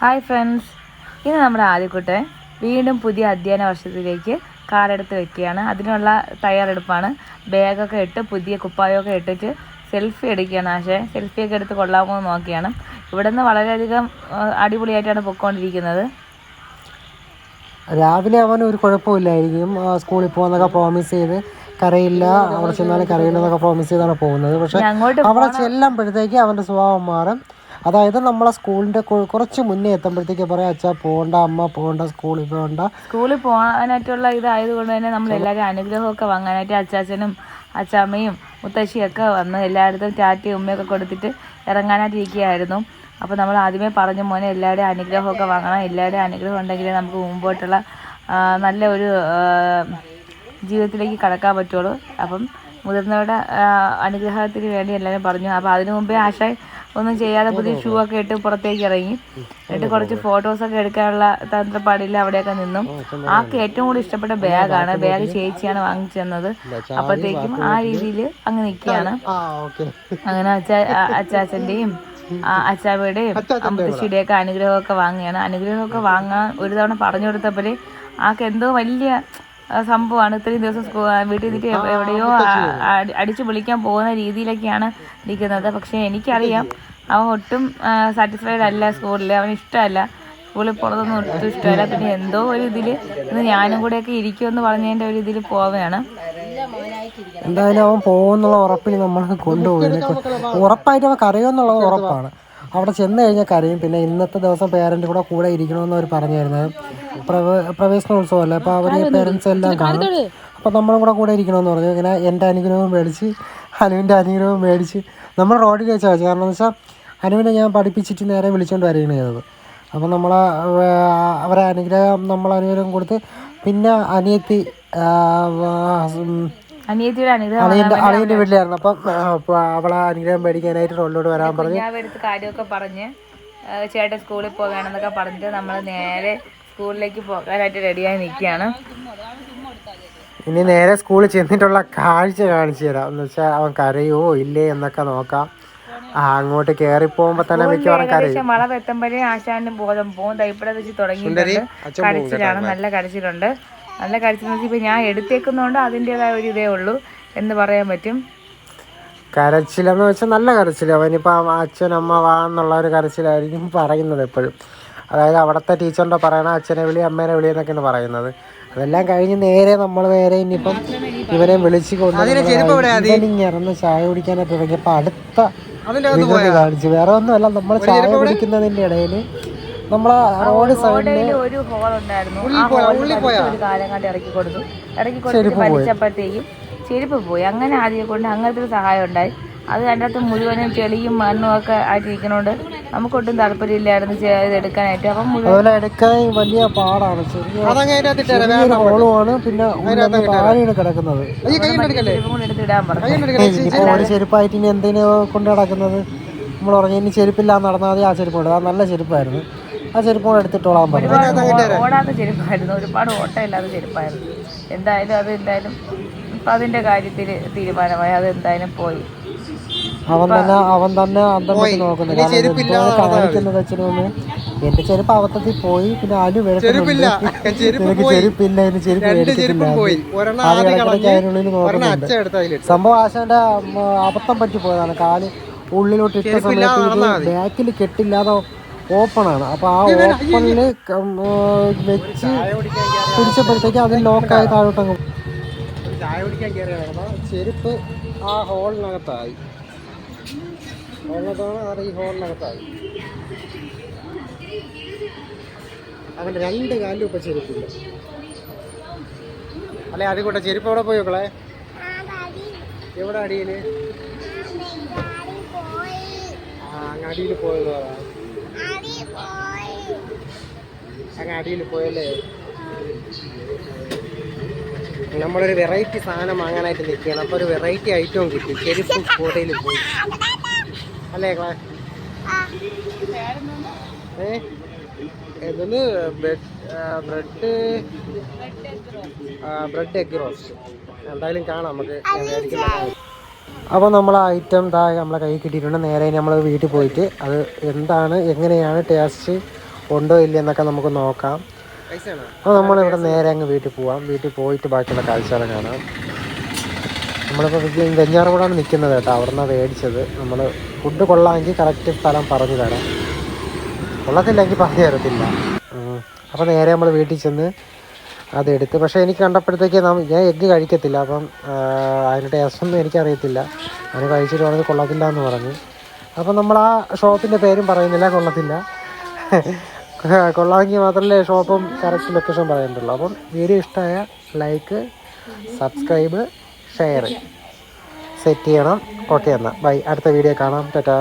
Hi friends ഇന്ന് നമ്മുടെ ആദ്യക്കുട്ടൻ വീണ്ടും പുതിയ അധ്യയന വർഷത്തിലേക്ക് കാലെടുത്ത് വെക്കുകയാണ്. അതിനുള്ള തയ്യാറെടുപ്പാണ്. ബാഗൊക്കെ ഇട്ട് പുതിയ കുപ്പായമൊക്കെ ഇട്ടിട്ട് സെൽഫി എടുക്കുകയാണ് പക്ഷേ സെൽഫിയൊക്കെ എടുത്ത് കൊള്ളാമോ എന്ന് നോക്കിയാണ്. ഇവിടെ നിന്ന് വളരെയധികം അടിപൊളിയായിട്ടാണ് പൊയ്ക്കൊണ്ടിരിക്കുന്നത് രാവിലെ അവൻ ഒരു കുഴപ്പമില്ലായിരിക്കും. സ്കൂളിൽ പോകുന്നൊക്കെ പ്രോമിസ് ചെയ്ത് കരയില്ല. അവിടെ ചെന്നാലും കരയില്ലെന്നൊക്കെ പ്രോമിസ് ചെയ്താണ് പോകുന്നത്. പക്ഷെ അവിടെ ചെല്ലുമ്പോഴത്തേക്ക് അവന്റെ സ്വഭാവം മാറും. അതായത് നമ്മളെ സ്കൂളിന്റെ കുറച്ച് മുന്നേ എത്തുമ്പോഴത്തേക്ക് പറയാം അച്ഛാ പോകണ്ട അമ്മ പോകണ്ട സ്കൂളിൽ പോകണ്ട സ്കൂളിൽ പോകാനായിട്ടുള്ള ഇതായതുകൊണ്ട് തന്നെ നമ്മൾ എല്ലാവരും അനുഗ്രഹമൊക്കെ വാങ്ങാനായിട്ട് അച്ചാച്ചനും അച്ചാമ്മയും മുത്തശ്ശിയൊക്കെ വന്ന് എല്ലായിടത്തും ടാറ്റയും ഉമ്മയൊക്കെ കൊടുത്തിട്ട് ഇറങ്ങാനായിട്ടിരിക്കുകയായിരുന്നു. അപ്പോൾ നമ്മൾ ആദ്യമേ പറഞ്ഞ മോനെ എല്ലാവരുടെയും അനുഗ്രഹമൊക്കെ വാങ്ങണം. എല്ലാവരുടെയും അനുഗ്രഹം ഉണ്ടെങ്കിലേ നമുക്ക് മുമ്പോട്ടുള്ള നല്ല ഒരു ജീവിതത്തിലേക്ക് കടക്കാൻ പറ്റുള്ളൂ. അപ്പം മുതിർന്നവരുടെ അനുഗ്രഹത്തിന് വേണ്ടി എല്ലാവരും പറഞ്ഞു. അപ്പോൾ അതിനു മുമ്പേ ആശായ് ഒന്നും ചെയ്യാതെ പുതിയ ഷൂ ഒക്കെ ഇട്ട് പുറത്തേക്ക് ഇറങ്ങി. എന്നിട്ട് കുറച്ച് ഫോട്ടോസൊക്കെ എടുക്കാനുള്ള തന്ത്രപ്പാടിയിൽ അവിടെയൊക്കെ നിന്നും. ആൾക്ക് ഏറ്റവും കൂടുതൽ ഇഷ്ടപ്പെട്ട ബാഗാണ് ബാഗ് ചേച്ചിയാണ് വാങ്ങിച്ചു തന്നത്. അപ്പോഴത്തേക്കും ആ രീതിയിൽ അങ്ങ് നിൽക്കുകയാണ്. അങ്ങനെ അച്ചാ അച്ചാച്ചന്റെയും ആ അച്ചാമ്മയുടെയും ഒക്കെ അനുഗ്രഹമൊക്കെ വാങ്ങുകയാണ്. അനുഗ്രഹമൊക്കെ വാങ്ങാൻ ഒരു തവണ പറഞ്ഞു കൊടുത്തപ്പോൾ ആൾക്ക് എന്തോ വലിയ സംഭവമാണ്. ഇത്രയും ദിവസം വീട്ടിൽ നിന്നിട്ട് എവിടെയോ അടിച്ചു പൊളിക്കാൻ പോകുന്ന രീതിയിലൊക്കെയാണ് നിൽക്കുന്നത് പക്ഷേ എനിക്കറിയാം അവൻ ഒട്ടും സാറ്റിസ്ഫൈഡ് അല്ല സ്കൂളിൽ അവന് ഇഷ്ടമല്ല. സ്കൂളിൽ പോണതൊന്നും ഒട്ടും ഇഷ്ടമല്ല. പിന്നെ എന്തോ ഒരു ഇതിൽ ഇന്ന് ഞാനും കൂടെയൊക്കെ ഇരിക്കുമെന്ന് പറഞ്ഞതിന്റെ ഒരു ഇതിൽ പോവുകയാണ്. എന്തായാലും അവൻ പോകുന്നുള്ള ഉറപ്പിൽ നമ്മൾക്ക് കൊണ്ടുപോകുന്നു ഉറപ്പായിട്ട് അവൻ കരയുമെന്നുള്ളത് ഉറപ്പാണ്. അവിടെ ചെന്ന് കഴിഞ്ഞാൽ കരയും. പിന്നെ ഇന്നത്തെ ദിവസം പേരന്റ് കൂടെ കൂടെ ഇരിക്കണമെന്ന് അവർ പറഞ്ഞായിരുന്നത് പ്രവ പ്രവേശനോത്സവമല്ലേ? അപ്പോൾ അവർ പേരൻസ് എല്ലാം കാണും. അപ്പോൾ നമ്മളും കൂടെ കൂടെ ഇരിക്കണമെന്ന് പറഞ്ഞു. ഇങ്ങനെ എന്റെ അനുഗ്രഹവും മേടിച്ച് അനുവിന്റെ അനുഗ്രഹവും മേടിച്ച് നമ്മൾ റോഡിൽ വെച്ചാൽ വെച്ചു കാരണം എന്ന് വെച്ചാൽ അനുവിനെ ഞാൻ പഠിപ്പിച്ചിട്ട് നേരെ വിളിച്ചുകൊണ്ട് വരികയാണ് ചെയ്തത്. അപ്പോൾ നമ്മളെ അവരെ അനുഗ്രഹം നമ്മൾ അനുഗ്രഹം കൊടുത്ത് പിന്നെ അനിയത്തി അനിയത്തിയുടെ അനുഗ്രഹം അളിയന്റെ വീട്ടിലായിരുന്നു. അപ്പം അവളെ അനുഗ്രഹം മേടിക്കാനായിട്ട് റോഡിലോട്ട് വരാൻ പറഞ്ഞു. ഞാൻ എടുത്ത് കാര്യമൊക്കെ പറഞ്ഞ് ചേട്ടൻ സ്കൂളിൽ പോകണമെന്നൊക്കെ പറഞ്ഞിട്ട് നമ്മൾ നേരെ സ്കൂളിലേക്ക് പോകാനായിട്ട് റെഡിയായി നിൽക്കുകയാണ്. ഇനി നേരെ സ്കൂളിൽ ചെന്നിട്ടുള്ള കാഴ്ച കാണിച്ചു തരാം. എന്ന് വെച്ചാൽ അവൻ കരയോ ഇല്ലേ എന്നൊക്കെ നോക്കാം. ആ അങ്ങോട്ട് കയറി പോകുമ്പോ തന്നെ മിക്കവാറും കരയും. മഴ വെത്തുമ്പോഴേ ആശാന്റെ ബോധം പോകും തൈപ്പട വെച്ച് തുടങ്ങിയിട്ടുണ്ട് കരച്ചിലാണ്. നല്ല കരച്ചിലുണ്ട്. നല്ല കരച്ചിൽ വെച്ചാൽ ഇപ്പൊ ഞാൻ എടുത്തേക്കുന്നതുകൊണ്ട് അതിന്റെതായ ഒരു ഇതേ ഉള്ളൂ എന്ന് പറയാൻ പറ്റും. കരച്ചിലെന്ന് വെച്ചാൽ നല്ല കരച്ചിൽ അവനിപ്പോൾ അച്ഛൻ അമ്മ വാ എന്നുള്ള ഒരു കരച്ചിലായിരിക്കും പറയുന്നത് എപ്പോഴും. അതായത് അവിടുത്തെ ടീച്ചറിന്റെ പറയണ അച്ഛനെ വിളി അമ്മേനെ വിളി എന്നൊക്കെയാണ് പറയുന്നത്. അതെല്ലാം കഴിഞ്ഞ് നേരെ നമ്മൾ നേരെ ഇനിയിപ്പം ഇവനെ വിളിച്ച് കൊണ്ട് ഇറന്ന് ചായ കുടിക്കാനായിട്ട് തുടങ്ങിയപ്പോൾ അടുത്ത വികൃതി കാണിച്ചു. വേറെ ഒന്നുമല്ല നമ്മൾ ചായ കുടിക്കുന്നതിന്റെ ഇടയിൽ നമ്മളെ റോഡ് സൈഡിൽ ഒരു ഹോൾ ഉണ്ടായിരുന്നു. ആ ഹോളിൽ കാലം ഇറക്കി കൊടുത്തു. ഇറക്കി ചെരുപ്പ് പോയി. അങ്ങനെ ആദ്യം കൊണ്ട് അങ്ങനത്തെ ഒരു സഹായം ഉണ്ടായി. അത് അതിന്റെ അകത്ത് മുഴുവനും ചെളിയും മണ്ണും ഒക്കെ ആയിട്ടിരിക്കണോണ്ട് നമുക്കൊട്ടും താല്പര്യമില്ലായിരുന്നു ചെ- ഇത് എടുക്കാനായിട്ട് അപ്പം മുഴുവൻ എടുക്കാൻ വലിയ പാടാണ്. ചെറിയ പിന്നെ കിടക്കുന്നത്. ചെരുപ്പും കൂടെ എടുത്ത് ഇടാൻ പറഞ്ഞു. ഒരു ചെരുപ്പായിട്ട് ഇനി എന്തിനു കൊണ്ട് കിടക്കുന്നത് നമ്മൾ പറഞ്ഞു ഇനി ചെരുപ്പില്ലാതെ നടന്നാൽ മതി. ആ ചെരുപ്പ് അത് നല്ല ചെരുപ്പായിരുന്നു. ആ ചെരുപ്പ് കൂടെ എടുത്തിട്ടോളാൻ പറ്റും ഓടാത്ത ചെരുപ്പായിരുന്നു. ഒരുപാട് ഓട്ടമില്ലാത്ത ചെരുപ്പായിരുന്നു. എന്തായാലും അത് എന്തായാലും ഇപ്പം അതിന്റെ കാര്യത്തിൽ തീരുമാനമായി. അത് എന്തായാലും പോയി. അവൻ തന്നെ അവൻ തന്നെ അന്തം നോക്കുന്നു. കാണിക്കുന്നത് എന്റെ ചെരുപ്പ് അവത്തത്തിൽ പോയി പിന്നെ വരട്ടുന്നുണ്ട് നിനക്ക് ചെരുപ്പില്ല. എന്റെ ചെരുപ്പ് മേടിച്ചിട്ടില്ല അത് അതിനുള്ളിൽ നോക്കുന്നുണ്ട്. സംഭവം ആശാന്റെ അബദ്ധം പറ്റി പോയതാണ്. കാൽ ഉള്ളിലോട്ട് ഇട്ട സമയത്ത് ബാക്കിൽ കെട്ടില്ലാതെ ഓപ്പൺ ആണ് അപ്പൊ ആ ഓപ്പണിൽ വെച്ച് പിടിച്ചപ്പോഴത്തേക്ക് അതിൽ ലോക്കായി താഴോട്ടങ്ങ് ചായ കുടിക്കാൻ കയറിയാണ് ചെരുപ്പ് ആ ഹോളിനകത്തായി. ഹോളിനകത്താണ് അത് ഈ ഹോളിനകത്തായി. അവന്റെ രണ്ട് കാലിലും ഇപ്പം ചെരുപ്പില്ല അല്ലെ അത് കൂട്ടെ ചെരുപ്പ് എവിടെ പോയി നോക്കളെ എവിടെ അടിയിൽ അങ്ങ് അടിയിൽ പോയത്. അങ്ങ് അടിയിൽ പോയല്ലേ? നമ്മളൊരു വെറൈറ്റി സാധനം വാങ്ങാനായിട്ട് നിൽക്കുകയാണ്. അപ്പോൾ ഒരു വെറൈറ്റി ഐറ്റവും കിട്ടി. ചെരുപ്പ് കോടയിൽ പോയി. അല്ലേ ക്ലാ ഏ? ഇതൊന്ന് ബ്രെഡ് ബ്രെഡ് എഗ് റോസ്റ്റ്. എന്തായാലും കാണാം നമുക്ക് അപ്പോൾ നമ്മൾ ആ ഐറ്റം ദാ നമ്മളെ കയ്യിൽ കിട്ടിയിട്ടുണ്ട്. നേരെ നമ്മൾ വീട്ടിൽ പോയിട്ട് അത് എന്താണ് എങ്ങനെയാണ് ടേസ്റ്റ് ഉണ്ടോ ഇല്ലയെന്നൊക്കെ നമുക്ക് നോക്കാം. അപ്പോൾ നമ്മളിവിടെ നേരെ അങ്ങ് വീട്ടിൽ പോവാം. വീട്ടിൽ പോയിട്ട് ബാക്കിയുള്ള കാഴ്ചകൾ കാണാം. നമ്മളിപ്പോൾ വെഞ്ഞാറമൂടാണ് നിൽക്കുന്നത് കേട്ടോ. അവിടെ നിന്നാണ് മേടിച്ചത്. നമ്മൾ ഫുഡ് കൊള്ളാമെങ്കിൽ കറക്റ്റ് സ്ഥലം പറഞ്ഞു തരാം. കൊള്ളത്തില്ലെങ്കിൽ പറഞ്ഞു തരത്തില്ല. അപ്പോൾ നേരെ നമ്മൾ വീട്ടിൽ ചെന്ന് അതെടുത്ത് പക്ഷേ എനിക്ക് കണ്ടപ്പോഴത്തേക്ക് ഞാൻ എഗ്ഗ് കഴിക്കത്തില്ല. അപ്പം അതിന്റെ ടേസ്റ്റൊന്നും എനിക്കറിയത്തില്ല. അതിന് കഴിച്ചിട്ട് പറഞ്ഞത് കൊള്ളത്തില്ല എന്ന് പറഞ്ഞു. അപ്പം നമ്മൾ ആ ഷോപ്പിന്റെ പേരും പറയുന്നില്ല കൊള്ളത്തില്ല. കൊള്ളാമെങ്കിൽ മാത്രമല്ലേ ഷോപ്പും കറക്റ്റ് ലൊക്കേഷൻ പറയുന്നുള്ളൂ അപ്പം വീഡിയോ ഇഷ്ടമായ ലൈക്ക് സബ്സ്ക്രൈബ് ഷെയർ സെറ്റ് ചെയ്യണം. ഓക്കെ എന്നാൽ ബൈ അടുത്ത വീഡിയോ കാണാം. ടാറ്റാ